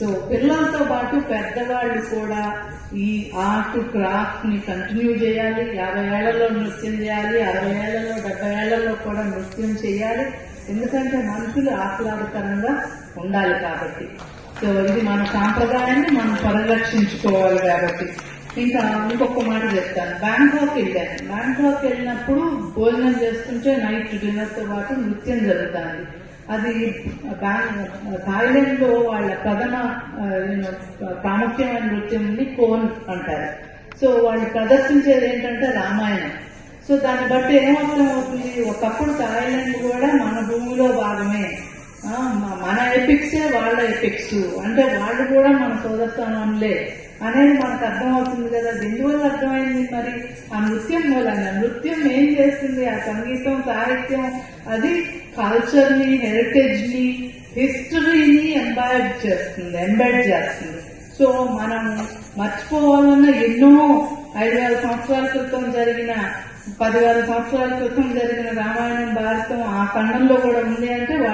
So పిల్లలతో పాటు పెద్దవాళ్ళు కూడా ఈ ఆర్ట్ క్రాఫ్ట్ని కంటిన్యూ చేయాలి. యాభై ఏళ్ళలో నృత్యం చేయాలి. అరవై ఏళ్ళలో డెబ్బై ఏళ్ళలో కూడా నృత్యం చేయాలి. ఎందుకంటే మనుషులు ఆహ్లాదకరంగా ఉండాలి కాబట్టి. సో ఇది మన సాంప్రదాయాన్ని మనం పరిరక్షించుకోవాలి కాబట్టి. ఇంకా ఇంకొక మాట చెప్తాను. బ్యాంకాక్ వెళ్ళాను. బ్యాంకాక్ వెళ్ళినప్పుడు భోజనం చేస్తుంటే నైట్ డిన్నర్తో పాటు నృత్యం జరుగుతుంది. అది థాయిలాండ్లో వాళ్ళ ప్రథమ ప్రాముఖ్యమైన నృత్యం ఉంది కోన్ అంటారు. సో వాళ్ళు ప్రదర్శించేది ఏంటంటే రామాయణం. సో దాన్ని బట్టి ఏమర్థం అవుతుంది ఒకప్పుడు థాయిలాండ్ కూడా మన భూమిలో భాగమే. మన ఎపిక్సే వాళ్ళ ఎపిక్స్. అంటే వాళ్ళు కూడా మన సోదరస్థానంలే అనేది మనకు అర్థమవుతుంది కదా. ఎందువల్ల అర్థమైంది మరి? ఆ నృత్యం మూలంగా నృత్యం ఏం చేస్తుంది? ఆ సంగీతం సాహిత్యం అది కల్చర్ని హెరిటేజ్ని హిస్టరీని ఎంబైడ్ చేస్తుంది ఎంబైడ్ చేస్తుంది. సో మనం మర్చిపోవాలన్న ఎన్నో ఐదు వేల సంవత్సరాల క్రితం జరిగిన పదివేల సంవత్సరాల క్రితం జరిగిన రామాయణం భారతం ఆ ఖండంలో కూడా ఉంది అంటే